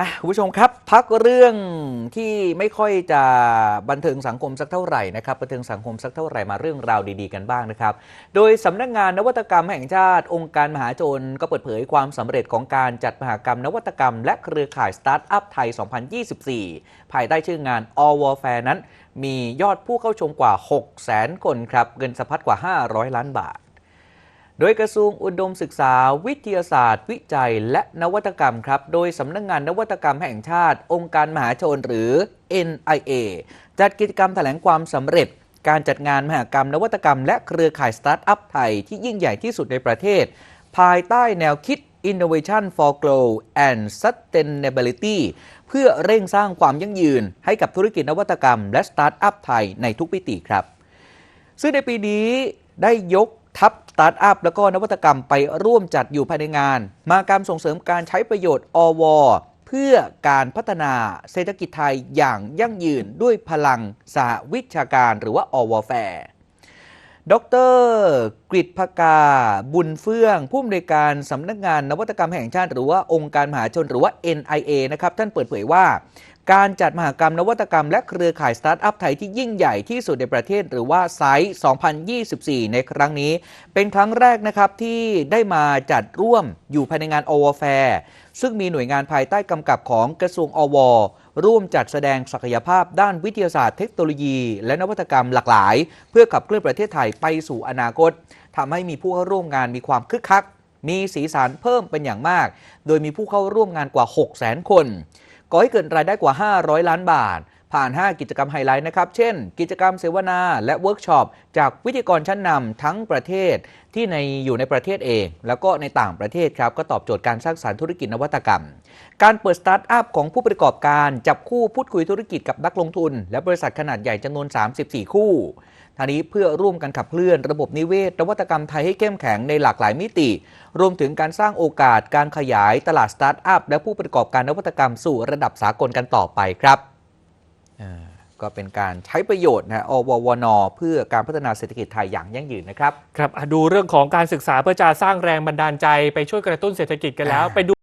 อะคุณผู้ชมครับพักเรื่องที่ไม่ค่อยจะบันเทิงสังคมสักเท่าไหร่นะครับบันเทิงสังคมสักเท่าไหร่มาเรื่องราวดีๆกันบ้างนะครับ โดยสำนักงานนวัตกรรมแห่งชาติองค์การมหาชนก็เปิดเผยความสำเร็จของการจัดมหกรรมนวัตกรรม และเครือข่ายสตาร์ทอัพไทย 2024 ภายใต้ชื่องาน All War Fair นั้น มียอดผู้เข้าชมกว่า 600,000 คนครับเงินสะพัดกว่า 500 ล้านบาท โดยกระทรวงอุดมศึกษาวิทยาศาสตร์ วิจัย และนวัตกรรมครับ โดยสำนักงงานนวัตกรรมแห่งชาติ องค์การมหาชนหรือ NIA จัดกิจกรรมแถลงความสำเร็จ การจัดงานมหกรรมนวัตกรรม และเครือข่ายสตาร์ทอัพไทยที่ยิ่งใหญ่ที่สุดในประเทศ ภายใต้แนวคิด Innovation for Growth and Sustainability เพื่อเร่งสร้างความยั่งยืน ให้กับธุรกิจนวัตกรรม และสตาร์ทอัพไทยในทุกมิติครับ ซึ่งในปีนี้ได้ยก ทัพสตาร์ทอัพแล้วก็นวัตกรรมไปร่วมจัดอยู่ภายในงาน มาการส่งเสริมการใช้ประโยชน์อวเพื่อการพัฒนาเศรษฐกิจไทยอย่างยั่งยืนด้วยพลังสหวิชาการหรือว่าอวแฟดรกฤษภกา บุญเฟื่อง ผู้อำนวยการสำนักงานนวัตกรรมแห่งชาติ หรือว่าองค์การมหาชนหรือว่า NIA นะครับ ท่านเปิดเผยว่า การจัดมหกรรมนวัตกรรมและเครือข่ายสตาร์ทอัพไทยที่ยิ่งใหญ่ที่สุดในประเทศหรือว่าไซส์2024 ในครั้งนี้ เป็นครั้งแรกนะครับที่ได้มาจัดร่วมอยู่ภายในงานอวแฟร์ซึ่งมีหน่วยงานภายใต้กำกับของกระทรวงอว ร่วมจัดแสดงศักยภาพด้านวิทยาศาสตร์เทคโนโลยี และนวัตกรรมหลากหลาย เพื่อขับเคลื่อนประเทศไทยไปสู่อนาคตทำให้มีผู้เข้าร่วมงานมีความคึกคัก มีสีสันเพิ่มเป็นอย่างมาก โดยมีผู้เข้าร่วมงานกว่า 600,000 คน ก่อให้เกิดรายได้กว่า 500 ล้านบาท ผ่าน 5 กิจกรรมไฮไลท์นะครับ เช่น กิจกรรมเสวนาและเวิร์กช็อปจากวิทยากรชั้นนำทั้งประเทศที่ในอยู่ในประเทศเอง แล้วก็ในต่างประเทศครับ ก็ตอบโจทย์การสร้างสรรค์ธุรกิจนวัตกรรม การเปิดสตาร์ทอัพของผู้ประกอบการจับคู่พูดคุยธุรกิจกับนักลงทุน และบริษัทขนาดใหญ่จำนวน 34 คู่ ทางนี้เพื่อร่วมกันขับเคลื่อนระบบนิเวศนวัตกรรมไทยให้เข้มแข็งในหลากหลายมิติ รวมถึงการสร้างโอกาสการขยายตลาดสตาร์ทอัพและผู้ประกอบการนวัตกรรมสู่ระดับสากลกันต่อไปครับอ่าก็เป็นการใช้ประโยชน์นะอววนเพื่อการพัฒนาเศรษฐกิจไทยอย่างยั่งยืนนะครับ ครับอะดูเรื่องของการศึกษาเพื่อจะสร้างแรงบันดาลใจไปช่วยกระตุ้นเศรษฐกิจกันแล้วอ่าไปดู